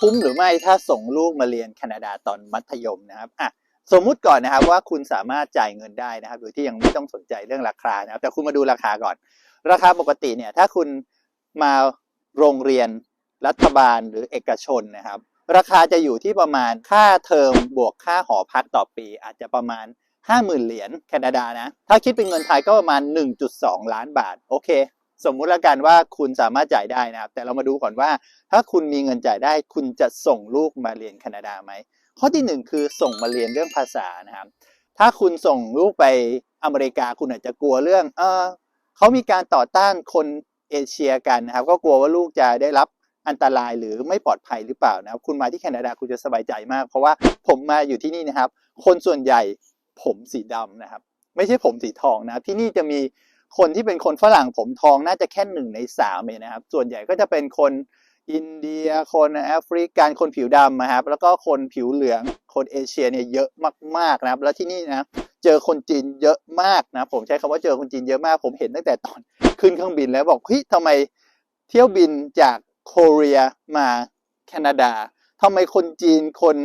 คุ้มหรือไม่ถ้าส่งลูกมาเรียนแคนาดาตอนมัธยมนะครับอะสมมุติก่อนนะครับว่าคุณสามารถจ่ายเงินได้นะครับโดยที่ยังไม่ต้องสนใจเรื่องราคานะครับ แต่คุณมาดูราคาก่อน ราคาปกติเนี่ยถ้าคุณมาโรงเรียนรัฐบาลหรือเอกชนนะครับ ราคาจะอยู่ที่ประมาณค่าเทอมบวกค่าหอพักต่อปี อาจจะประมาณ 50,000 เหรียญแคนาดานะ ถ้าคิดเป็นเงินไทยก็ประมาณ 1.2 ล้านบาท โอเค สมมุติละกันว่าคุณสามารถจ่ายได้นะครับ แต่เรามาดูก่อนว่า ถ้าคุณมีเงินจ่ายได้ คุณจะส่งลูกมาเรียนแคนาดาไหม ข้อที่หนึ่งคือส่งมาเรียนเรื่องภาษานะครับ ถ้าคุณส่งลูกไปอเมริกาคุณอาจจะกลัวเรื่อง เออเขามีการต่อต้านคนเอเชียกันนะครับ ก็กลัวว่าลูกจะได้รับอันตรายหรือไม่ปลอดภัยหรือเปล่านะครับ คุณมาที่แคนาดาคุณจะสบายใจมาก เพราะว่าผมมาอยู่ที่นี่นะครับ คนส่วนใหญ่ผมสีดำนะครับ ไม่ใช่ผมสีทองนะที่นี่จะมี คนที่เป็นคนฝรั่งผมทองน่าจะแค่หนึ่งในสามเองนะครับ ส่วนใหญ่ก็จะเป็นคนอินเดีย คนแอฟริกัน คนผิวดำนะครับ แล้วก็คนผิวเหลือง คนเอเชียเนี่ยเยอะมากๆนะครับ แล้วที่นี่นะเจอคนจีนเยอะมากนะ ผมใช้คำว่าเจอคนจีนเยอะมาก ผมเห็นตั้งแต่ตอนขึ้นเครื่องบินแล้วบอกเฮ้ยทำไมเที่ยวบินจากโคเรียมาแคนาดาทำไมคนจีนคน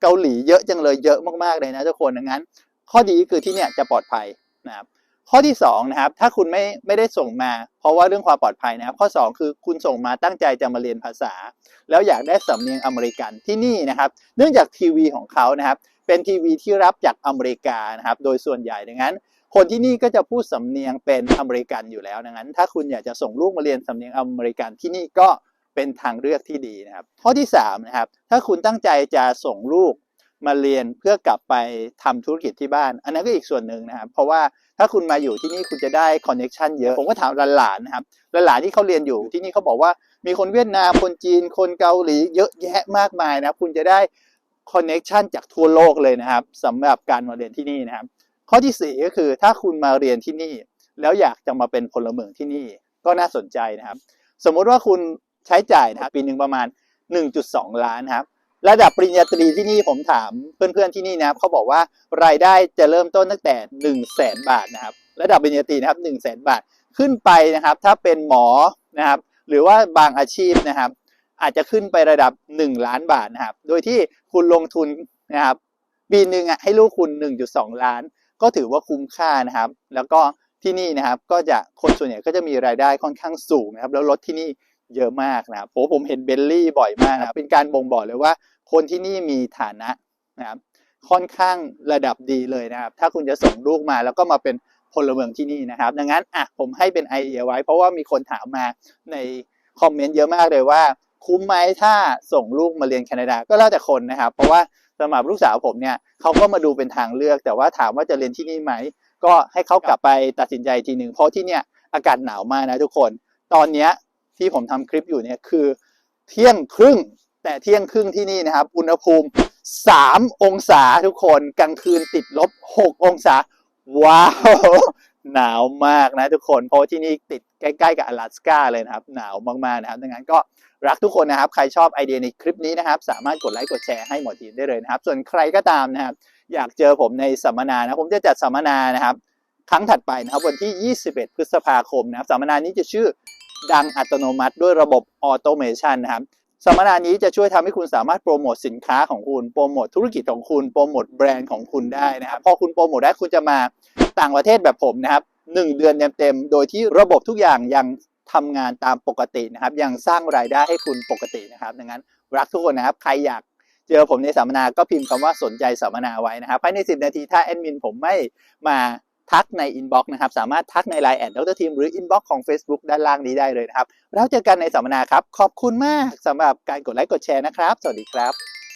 เกาหลีเยอะจังเลยเยอะมากๆเลยนะทุกคนดังนั้น ข้อดีคือที่เนี่ยจะปลอดภัยนะครับ ข้อที่2นะครับถ้าคุณไม่ไม่ได้ส่งมา เพราะว่าเรื่องความปลอดภัยนะครับ ข้อ 2 คือคุณส่งมาตั้งใจจะมาเรียนภาษา แล้วอยากได้สำเนียงอเมริกันที่นี่นะครับ เนื่องจากทีวีของเขานะครับ เป็นทีวีที่รับจากอเมริกานะครับ โดยส่วนใหญ่ดังนั้น คนที่นี่ก็จะพูดสำเนียงเป็นอเมริกันอยู่แล้วดังนั้น ถ้าคุณอยากจะส่งลูกมาเรียนสำเนียงอเมริกันที่นี่ก็เป็นทางเลือกที่ดีนะครับ ข้อที่3นะครับถ้าคุณตั้งใจจะส่งลูก มาเรียนเพื่อกลับไปทำธุรกิจที่บ้าน อันนั้นก็อีกส่วนหนึ่งนะครับ เพราะว่าถ้าคุณมาอยู่ที่นี่คุณจะได้คอนเน็ชันเยอะ ผมก็ถามหลานๆนะครับ หลานๆที่เขาเรียนอยู่ที่นี่เขาบอกว่ามีคนเวียดนาม คนจีน คนเกาหลี เยอะแยะมากมายนะ คุณจะได้คอนเน็ชันจากทั่วโลกเลยนะครับสำหรับการมาเรียนที่นี่นะครับ ข้อที่ 4 ก็คือถ้าคุณมาเรียนที่นี่ แล้วอยากจะมาเป็นพลเมืองที่นี่ ก็น่าสนใจนะครับ สมมุติว่าคุณใช้จ่ายนะครับปีหนึ่งประมาณ 1.2 ล้านนะครับ ระดับปริญญาตรีที่นี่ผมถามเพื่อนๆที่นี่นะครับเขาบอกว่ารายได้จะเริ่มต้นตั้งแต่ 1 0 0 0 0แสนบาทนะครับ ระดับปริญญาตรีนะครับ1 0 0 0 0แสนบาทขึ้นไปนะครับ ถ้าเป็นหมอนะครับ หรือว่าบางอาชีพนะครับ อาจจะขึ้นไประดับ 1 ล้านบาทนะครับ โดยที่คุณลงทุนนะครับปีหนึ่งอะให้ลูกคุณ 1.2 ล้าน ก็ถือว่าคุ้มค่านะครับ แล้วก็ที่นี่นะครับก็จะคนส่วนใหญ่ก็จะมีรายได้ค่อนข้างสูงนะครับ แล้วรถที่นี่ เยอะมากนะครับโอ้ผมเห็นเบลลี่บ่อยมากนะครับเป็นการบ่งบอกเลยว่า คนที่นี่มีฐานะนะครับค่อนข้างระดับดีเลยนะครับ ถ้าคุณจะส่งลูกมาแล้วก็มาเป็นพลเมืองที่นี่นะครับ ดังนั้นอะผมให้เป็นไอเดียไว้ เพราะว่ามีคนถามมาในคอมเมนต์เยอะมากเลยว่า คุ้มไหมถ้าส่งลูกมาเรียนแคนาดาก็แล้วแต่คนนะครับ เพราะว่าสำหรับลูกสาวผมเนี่ยเขาก็มาดูเป็นทางเลือก แต่ว่าถามว่าจะเรียนที่นี่ไหม ก็ให้เขากลับไปตัดสินใจทีหนึ่งเพราะที่เนี่ยอากาศหนาวมากนะทุกคน ตอนเนี้ย ที่ผมทำคลิปอยู่เนี่ยคือเที่ยงครึ่ง แต่เที่ยงครึ่งที่นี่นะครับ อุณหภูมิ 3 องศาทุกคนกลางคืนติดลบ 6 องศา ว้าว หนาวมากนะทุกคน เพราะที่นี่ติดใกล้ๆกับ阿拉斯าเลยนะครับ หนาวมากๆนะครับ ดังนั้นก็รักทุกคนนะครับ ใครชอบไอเดียในคลิปนี้นะครับ สามารถกดไลค์กดแชร์ให้หมอทีมได้เลยนะครับ ส่วนใครก็ตามนะครับ อยากเจอผมในสัมมนานะ ผมจะจัดสัมมนานะครับ ครั้งถัดไปนะครับ วันที่ 21 พฤษภาคมนะครับ สัมมนานี้จะชื่อ ดังอัตโนมัติด้วยระบบออโตเมชันนะครับสัมมนานี้จะช่วยทำให้คุณสามารถโปรโมทสินค้าของคุณ โปรโมทธุรกิจของคุณ โปรโมทแบรนด์ของคุณได้นะครับ พอคุณโปรโมทได้คุณจะมาต่างประเทศแบบผมนะครับ1เดือนเต็มๆ โดยที่ระบบทุกอย่างยังทำงานตามปกตินะครับ ยังสร้างรายได้ให้คุณปกตินะครับ ดังนั้นรักทุกคนนะครับ ใครอยากเจอผมในสัมมนา ก็พิมพ์คำว่าสนใจสัมมนาไว้นะครับ ภายใน 10 นาทีถ้าแอดมินผมไม่มา ทักในอินบ็อกซ์นะครับ สามารถทักใน Line แอดดรทีมหรืออินบ็อกซ์ของ Facebook ด้านล่างนี้ได้เลยนะครับ แล้วเจอกันในสัมมนาครับ ขอบคุณมากสำหรับการกดไลค์กดแชร์นะครับ สวัสดีครับ